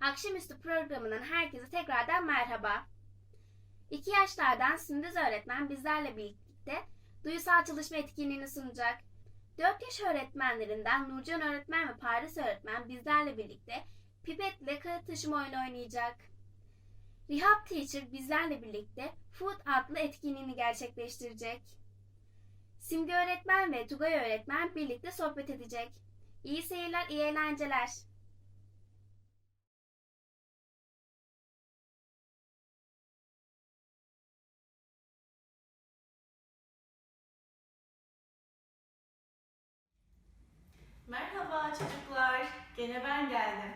Akşamüstü programının herkese tekrardan merhaba. İki yaşlardan Sündüz öğretmen bizlerle birlikte duyusal çalışma etkinliğini sunacak. 4 yaş öğretmenlerinden Nurcan öğretmen ve Paris öğretmen bizlerle birlikte pipetle kağıt taşıma oyunu oynayacak. Rehab Teacher bizlerle birlikte Food adlı etkinliğini gerçekleştirecek. Simge öğretmen ve Tugay öğretmen birlikte sohbet edecek. İyi seyirler, iyi eğlenceler. Merhaba çocuklar, gene ben geldim.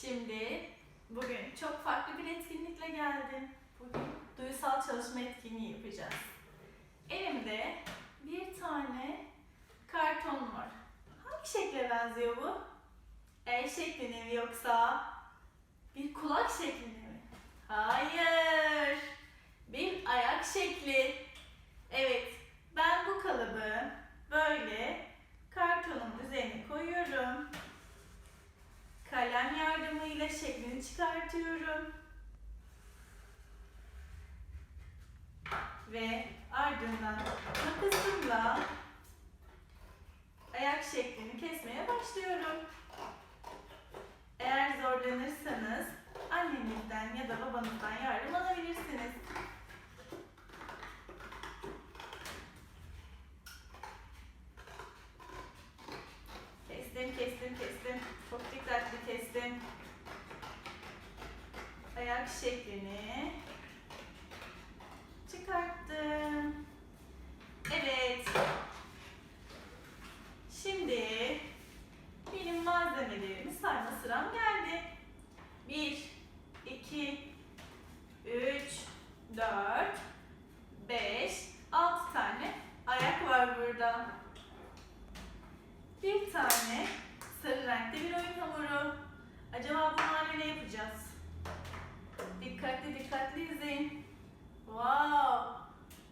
Şimdi bugün çok farklı bir etkinlikle geldim. Bugün duysal çalışma etkinliği yapacağız. Elimde bir tane karton var. Hangi şekle benziyor bu? El şekline mi yoksa bir kulak şekline mi? Hayır. Bir ayak şekli. Evet, ben bu kalıbı böyle kartonun üzerine koyuyorum. Kalem yardımıyla şeklini çıkartıyorum. Ve ardından makasımla ayak şeklini kesmeye başlıyorum. Eğer zorlanırsanız annenizden ya da babanızdan yardım alabilirsiniz. Ayak şeklini çıkarttım. Evet. Şimdi benim malzemelerimi sayma sıram geldi. 1, 2, 3, 4, 5, 6 tane ayak var burada. Bir tane sarı renkli bir oyun hamuru. Acaba bunlarla ne yapacağız? Dikkatli dikkatli izleyin. Wow!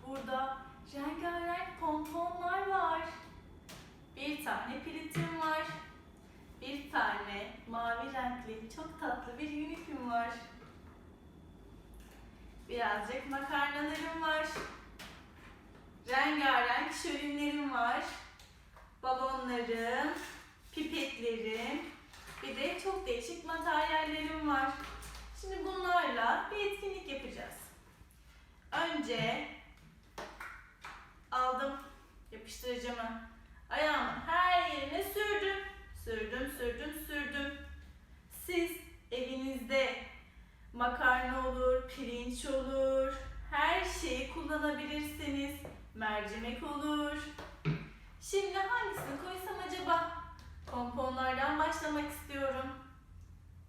Burada rengarenk pomponlar var. Bir tane piritim var. Bir tane mavi renkli çok tatlı bir uniküm var. Birazcık makarnalarım var. Rengarenk şörinlerim var balonlarım, pipetlerim, bir de çok değişik materyallerim var. Şimdi bunlarla bir etkinlik yapacağız. Önce aldım yapıştırıcımı. Ayağımın her yerine sürdüm. Sürdüm, sürdüm, sürdüm. Siz evinizde makarna olur, pirinç olur, her şeyi kullanabilirsiniz. Mercimek olur, Şimdi hangisini koysam acaba? Pomponlardan başlamak istiyorum.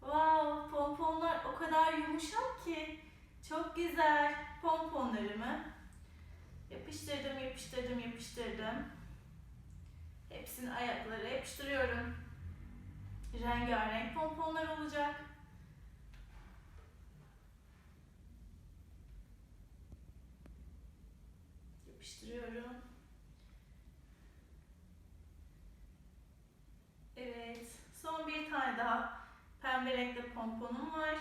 Wow, pomponlar o kadar yumuşak ki. Çok güzel. Pomponlarımı yapıştırdım, yapıştırdım, yapıştırdım. Hepsini ayaklara yapıştırıyorum. Rengarenk pomponlar olacak. Yapıştırıyorum. Evet. Son bir tane daha pembe renkli pomponum var.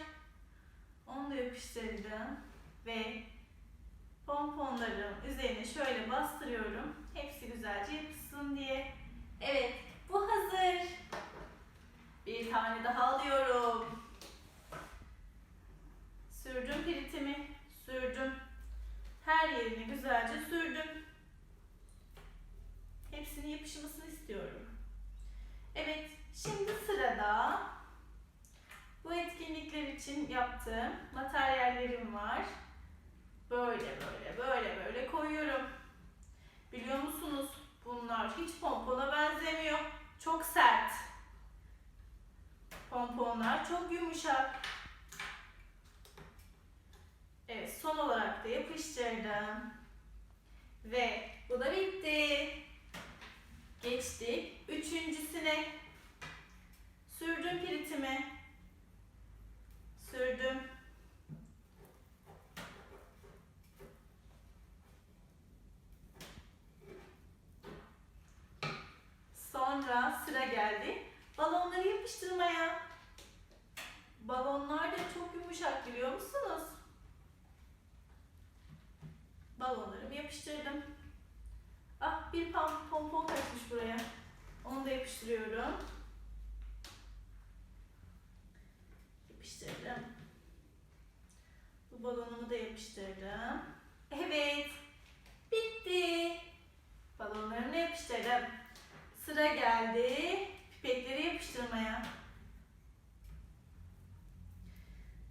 Onu da yapıştırdım. Ve pomponların üzerine şöyle bastırıyorum. Hepsi güzelce yapışsın diye. Evet. Bu hazır. Bir tane daha alıyorum. Sürdüm piritimi. Sürdüm. Her yerini güzelce sürdüm. Hepsinin yapışmasını istiyorum. Evet, şimdi için yaptığım materyallerim var. Böyle böyle böyle böyle koyuyorum. Biliyor musunuz? Bunlar hiç pompona benzemiyor. Çok sert. Pomponlar çok yumuşak. Evet, son olarak da yapıştırdım. Ve bu da bitti. Geçtik. Üçüncüsüne sürdüm piritimi. Sürdüm. Sonra sıra geldi balonları yapıştırmaya. balonlar da çok yumuşak biliyor musunuz? Balonlarımı yapıştırdım. Ah bir pom pompon kaçmış buraya. Onu da yapıştırıyorum. Yapıştırdım. Bu balonumu da yapıştırdım. Evet. Bitti. Balonlarımı da yapıştırdım. Sıra geldi pipetleri yapıştırmaya.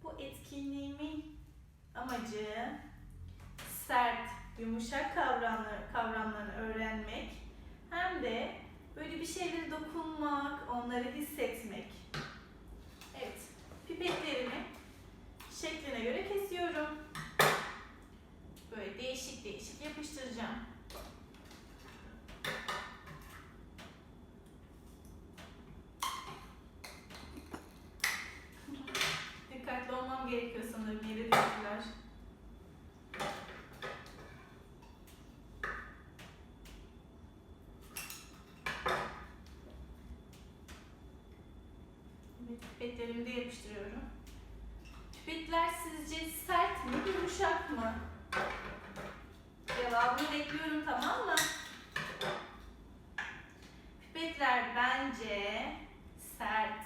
Bu etkinliğimin amacı sert, yumuşak kavramları, kavramlarını öğrenmek hem de böyle bir şeylere dokunmak, onları hissetmek. Evet, pipetlerimi şekline göre kesiyorum. Böyle değişik değişik yapıştıracağım. Evet, pipetlerimi de yapıştırıyorum. Pipetler sizce sert mi, yumuşak mı? Cevabını bekliyorum tamam mı? Pipetler bence sert.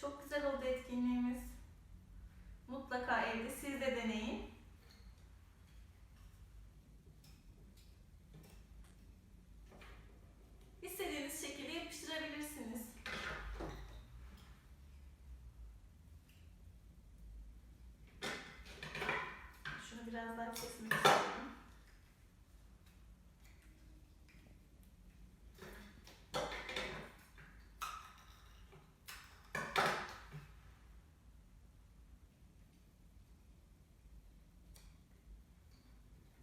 Çok güzel oldu etkinliğimiz. Mutlaka evde siz de deneyin. İstediğiniz şekilde yapıştırabilirsiniz. Şunu biraz daha kesmek istiyorum.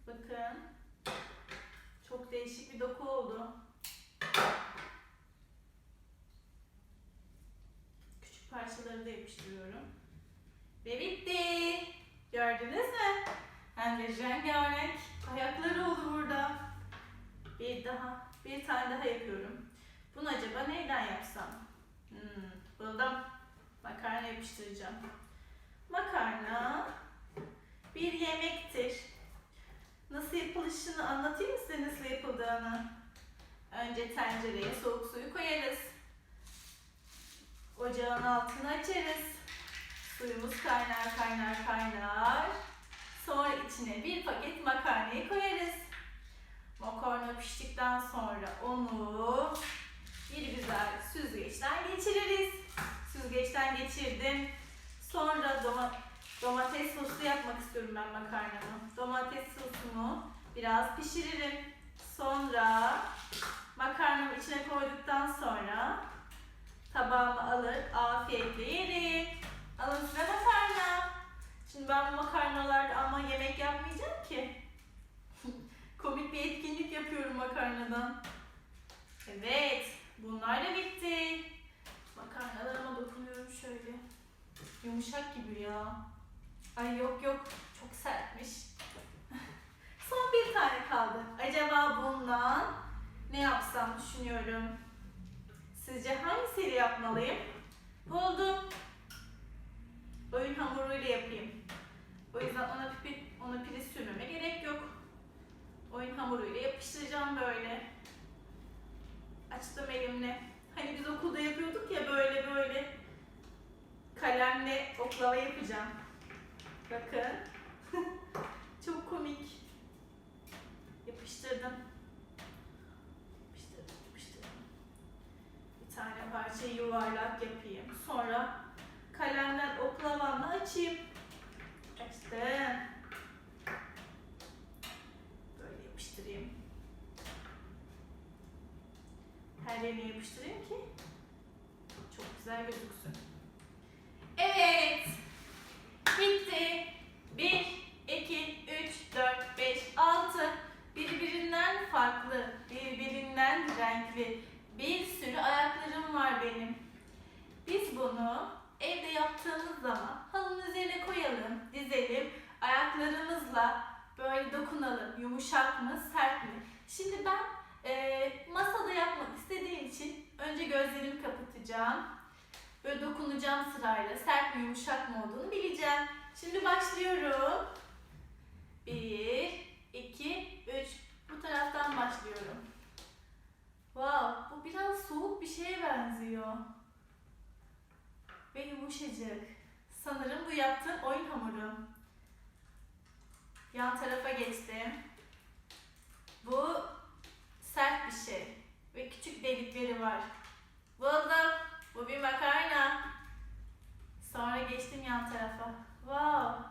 Bakın. Çok değişik bir doku oldu. Küçük parçaları da yapıştırıyorum. Ve bitti. Gördünüz mü? Hem de rengarenk ayakları oldu burada. Bir daha, bir tane daha yapıyorum. Bunu acaba neyden yapsam? Hmm, buldum. Makarna yapıştıracağım. Makarna bir yemektir. Nasıl yapılışını anlatayım mı size nasıl yapıldığını? Önce tencereye soğuk suyu koyarız. Ocağın altını açarız. Suyumuz kaynar kaynar kaynar. Sonra içine bir paket makarnayı koyarız. Makarna piştikten sonra onu bir güzel süzgeçten geçiririz. Süzgeçten geçirdim. Sonra doma- domates sosu yapmak istiyorum ben makarnamı. Domates sosumu biraz pişiririm. Sonra makarnamı içine koyduktan sonra tabağıma alır afiyetle yerim. Alın size makarna. Şimdi ben bu makarnalarla ama yemek yapmayacağım ki. Komik bir etkinlik yapıyorum makarnadan. Evet, bunlar da bitti. Makarnalarıma dokunuyorum şöyle. Yumuşak gibi ya. Ay yok yok, çok sertmiş. Son bir tane kaldı. Acaba bundan ne yapsam düşünüyorum. Sizce hangisiyle yapmalıyım? Buldum. Oyun hamuruyla yapayım. O yüzden ona pipi, ona pili sürmeme gerek yok. Oyun hamuruyla yapıştıracağım böyle. Açtım elimle. Hani biz okulda yapıyorduk ya böyle böyle. Kalemle oklava yapacağım. Bakın. Çok komik. Yapıştırdım. Yapıştırdım, yapıştırdım. Bir tane parçayı yuvarlak yapayım. Sonra kalemden oklavamla açayım. Açtım. Böyle yapıştırayım. Her yerine yapıştırayım ki çok güzel gözüksün. Evet. Bitti. 1, 2, 3, 4, 5, 6. Birbirinden farklı, birbirinden renkli bir sürü ayaklarım var benim. Biz bunu evde yaptığımız zaman halının üzerine koyalım, dizelim. Ayaklarımızla böyle dokunalım. Yumuşak mı, sert mi? Şimdi ben e, masada yapmak istediğim için önce gözlerimi kapatacağım. Böyle dokunacağım sırayla. Sert mi, yumuşak mı olduğunu bileceğim. Şimdi başlıyorum. Bir, iki, üç. Bu taraftan başlıyorum. Wow, bu biraz soğuk bir şeye benziyor. Ve yumuşacık. Sanırım bu yaptığım oyun hamuru. Yan tarafa geçtim. Bu. Ve küçük delikleri var. Buldum. Bu bir makarna. Sonra geçtim yan tarafa. Wow.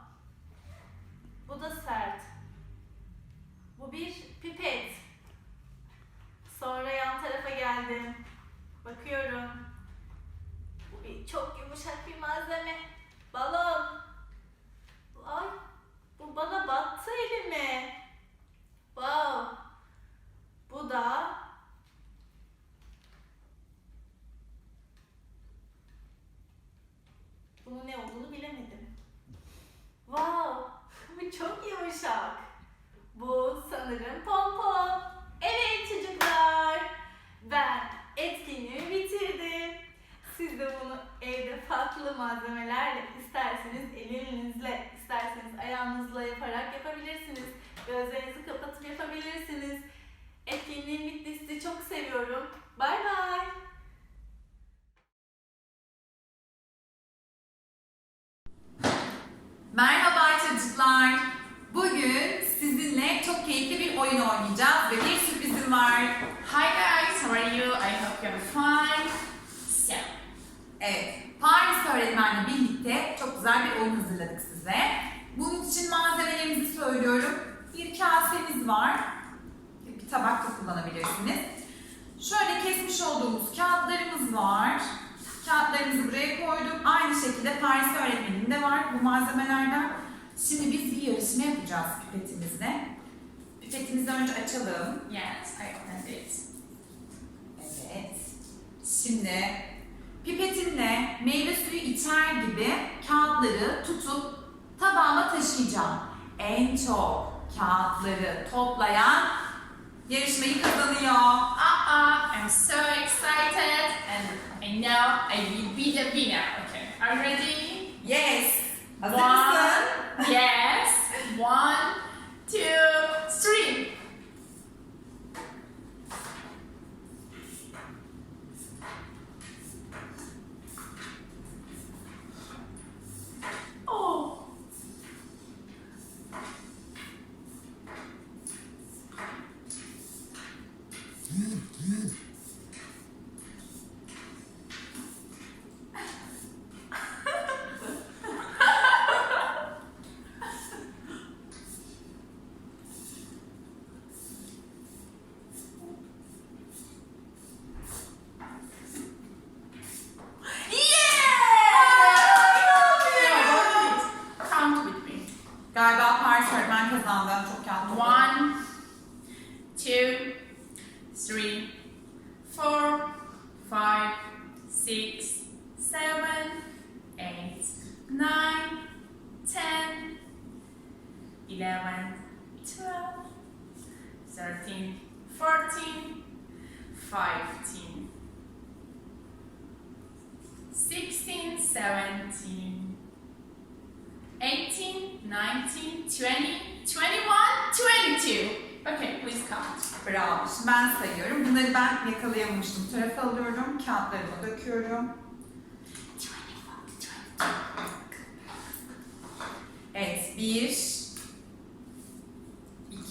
Bu da sert. Bu bir pipet. Sonra yan tarafa geldim. Bakıyorum. Bu bir çok yumuşak bir malzeme. Balon. Ay, bu bana battı elime. Wow. Bu da bunun ne olduğunu bilemedim. Wow, bu çok yumuşak. Bu sanırım pompon. Evet çocuklar, ben etkinliğimi bitirdim. Siz de bunu evde farklı malzemelerle isterseniz elinizle, isterseniz ayağınızla yaparak yapabilirsiniz. Gözlerinizi kapatıp yapabilirsiniz. Etkinliğim bitti. Sizi çok seviyorum. Bay bay. Merhaba çocuklar. Bugün sizinle çok keyifli bir oyun oynayacağız ve bir sürprizim var. Hi guys, how are you? I hope you're fine. So, Evet, Paris öğretmenle birlikte çok güzel bir oyun hazırladık size. Bunun için malzemelerimizi söylüyorum. Bir kasemiz var. Bir tabak da kullanabilirsiniz. Şöyle kesmiş olduğumuz kağıtlarımız var. Kağıtlarımızı buraya koydum. Aynı şekilde Paris öğretmenin de var bu malzemelerden. Şimdi biz bir yarışma yapacağız pipetimizle. Pipetimizi önce açalım. yes, I opened it. Evet. Şimdi pipetimle meyve suyu içer gibi kağıtları tutup tabağıma taşıyacağım. En çok kağıtları toplayan yarışmayı kazanıyor. Uh-uh, I'm so excited and I know I will be the winner. Okay, are you ready? Yes. One. yes. One, two, 11, 12, 13, 14, 15, 16, 17, 18, 19, 20, 21, 22. Okay, please count. Bravo. Ben sayıyorum. Bunları ben yakalayamamıştım. Tarafa alıyorum, kağıtlarıma döküyorum. Evet, bir,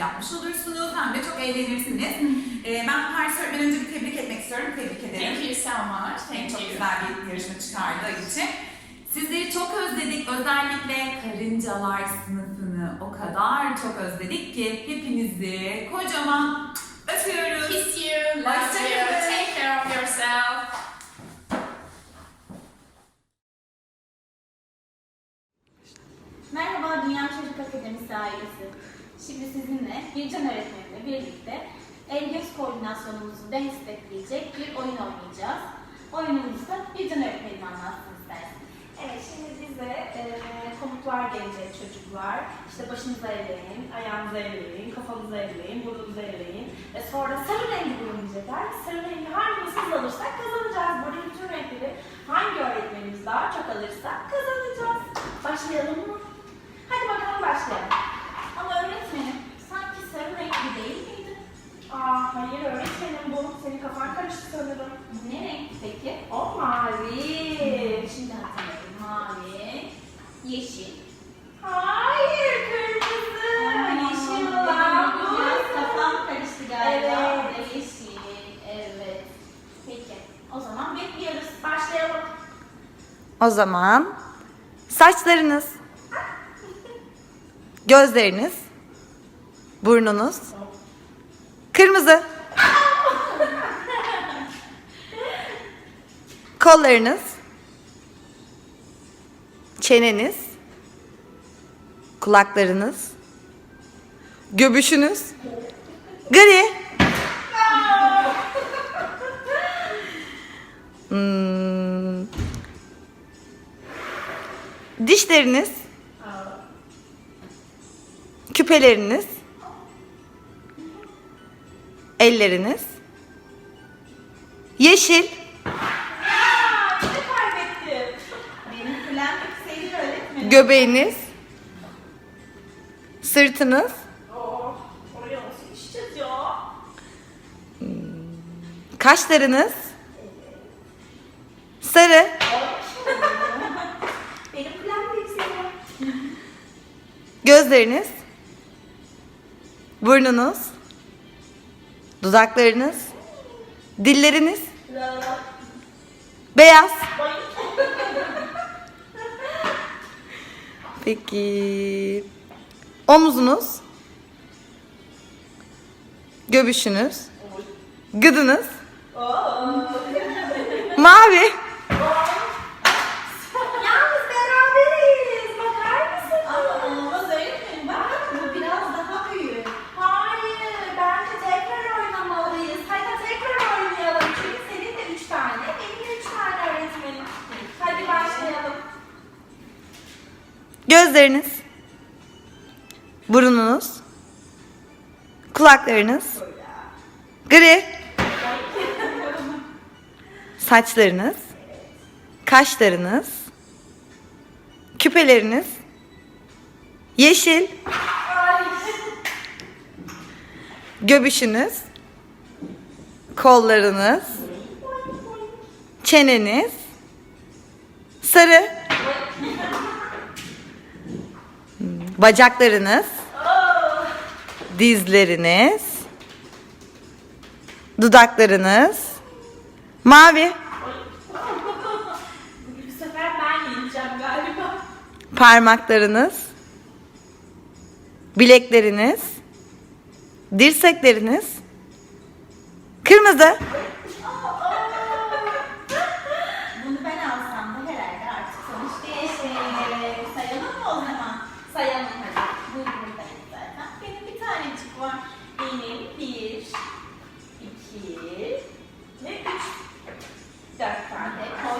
yapmış olursunuz, hem de çok eğlenirsiniz. Ee, ben Paris öğretmeni önce bir tebrik etmek istiyorum. Tebrik ederim. Thank you so much. Thank Çok you. güzel bir yarışma çıkardığı için. Sizleri çok özledik. Özellikle karıncalar sınıfını o kadar çok özledik ki hepinizi kocaman öpüyoruz. Kiss you. Love you. Take care of yourself. Merhaba Dünya Çocuk Akademisi ailesi. Şimdi sizinle Bircan öğretmenimle birlikte el göz koordinasyonumuzu destekleyecek bir oyun oynayacağız. Oyunumuzu da Bircan öğretmenim anlatsın isterseniz. Evet, şimdi bize e, komutlar gelecek çocuklar. İşte başınızı elleyin, ayağınızı elleyin, kafanızı elleyin, burnunuzu elleyin. Ve sonra sarı rengi bulun diyecekler. Sarı rengi hangimiz hız alırsak kazanacağız. Burada bütün renkleri hangi öğretmenimiz daha çok alırsa kazanacağız. Başlayalım mı? Hadi bakalım başlayalım. Ama öğretmenim sanki sarı renkli değil miydi? Aa, hayır öğretmenim bu. Senin kafan karıştı sanırım. Ne renk peki? O mavi. Şimdi hatırladım. Mavi, yeşil. Hayır, kırmızı. Yeşil olan bu. Biraz kafam karıştı galiba. Evet. Yeşil, evet. Peki, o zaman bekliyoruz. Başlayalım. O zaman saçlarınız, gözleriniz, burnunuz, kırmızı, kollarınız, çeneniz, kulaklarınız, göbüşünüz, gri, Hmm, dişleriniz, küpeleriniz, elleriniz, yeşil, göbeğiniz, sırtınız, kaşlarınız, sarı, gözleriniz, burnunuz, dudaklarınız, dilleriniz, beyaz. Peki. Omuzunuz, göbüşünüz, gıdınız, mavi. Yalnız beraberiz. Bakar mısın? Ama olmaz öğretmenim. Bak bu biraz daha büyük. Hayır, bence tekrar oynamalıyız. Hadi tekrar oynayalım. Çünkü senin de üç tane, benim de üç tane öğretmenim. Hadi başlayalım. Gözleriniz, burununuz, kulaklarınız, gri, saçlarınız, kaşlarınız, küpeleriniz, yeşil, göbüşünüz, kollarınız, çeneniz, sarı, bacaklarınız, dizleriniz, dudaklarınız, mavi, Bu sefer ben yeneceğim galiba. parmaklarınız, bilekleriniz, dirsekleriniz, kırmızı,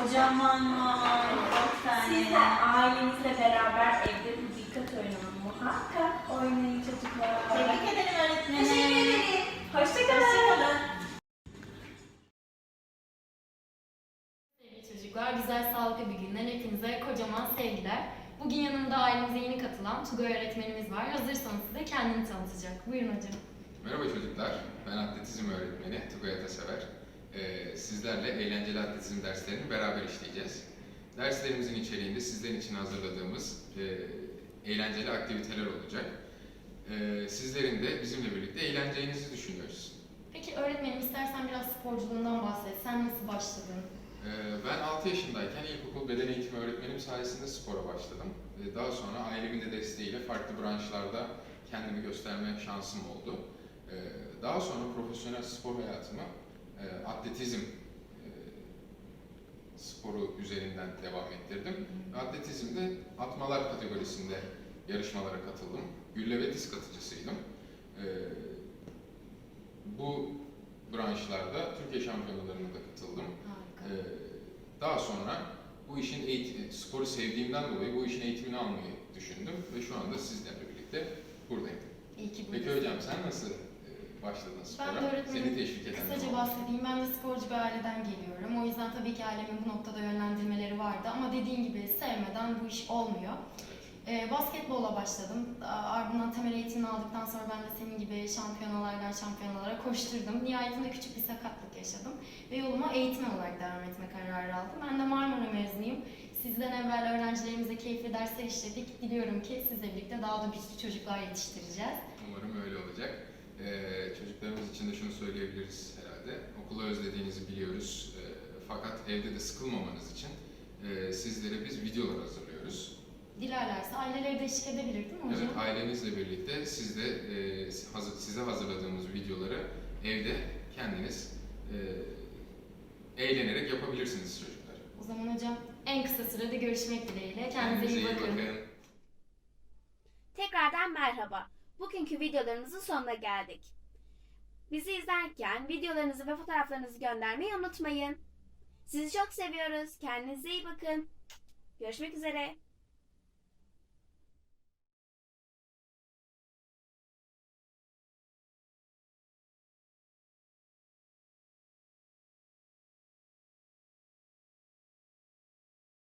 Kocaman var. Dört tane. Siz de ailenizle beraber evde bu dikkat oyununu muhakkak oynayın çocuklar. Tebrik ederim öğretmenim. Teşekkür ederim. Hoşçakalın. Hoşçakalın. Sevgili çocuklar, güzel sağlıklı bir günden hepinize kocaman sevgiler. Bugün yanımda ailemize yeni katılan Tugay öğretmenimiz var. Hazırsanız size kendini tanıtacak. Buyurun hocam. Merhaba çocuklar, ben atletizm öğretmeni Tugay Atasever. Ee, sizlerle eğlenceli atletizm derslerini beraber işleyeceğiz. Derslerimizin içeriğinde sizler için hazırladığımız e, eğlenceli aktiviteler olacak. Ee, sizlerin de bizimle birlikte eğleneceğinizi düşünüyoruz. Peki öğretmenim istersen biraz sporculuğundan bahset. Sen nasıl başladın? Ee, Ben 6 yaşındayken ilkokul beden eğitimi öğretmenim sayesinde spora başladım. Daha sonra ailemin de desteğiyle farklı branşlarda kendimi gösterme şansım oldu. Daha sonra profesyonel spor hayatımı e, atletizm e, sporu üzerinden devam ettirdim. Atletizmde atmalar kategorisinde yarışmalara katıldım. Gülle ve disk atıcısıydım. Ee, Bu branşlarda Türkiye şampiyonalarına da katıldım. Harika. Ee, Daha sonra bu işin eğitim, sporu sevdiğimden dolayı bu işin eğitimini almayı düşündüm ve şu anda sizlerle birlikte buradayım. İyi ki Peki buradasın. hocam sen nasıl e, başladın spora? Ben öğretmenim. Seni teşvik eden ne Kısaca bahsedeyim. Ben de sporcu bir aileden geliyorum. O yüzden tabii ki ailemin bu noktada yönlendirmeleri vardı. Ama dediğin gibi sevmeden bu iş olmuyor. Ee, basketbola başladım. Ardından temel eğitimini aldıktan sonra ben de senin gibi şampiyonalardan şampiyonalara koşturdum. Nihayetinde küçük bir sakatlık yaşadım. Ve yoluma eğitim olarak devam etme kararı aldım. Ben de Marmara mezunuyum. Sizden evvel öğrencilerimize keyifli dersler işledik. Diliyorum ki sizle birlikte daha da güçlü çocuklar yetiştireceğiz. Umarım öyle olacak. Ee, çocuklarımız için de şunu söyleyebiliriz herhalde. Okulu özlediğinizi biliyoruz. Ee, fakat evde de sıkılmamanız için e, sizlere biz videolar hazırlıyoruz. Dilerlerse aileleri de eşlik edebilir değil mi hocam? Evet, ailenizle birlikte siz de e, hazır, size hazırladığımız videoları evde kendiniz e, eğlenerek yapabilirsiniz çocuklar. O zaman hocam en kısa sürede görüşmek dileğiyle. Kendinize iyi bakın. Tekrardan merhaba. Bugünkü videolarımızın sonuna geldik. Bizi izlerken videolarınızı ve fotoğraflarınızı göndermeyi unutmayın. Sizi çok seviyoruz. Kendinize iyi bakın. Görüşmek üzere.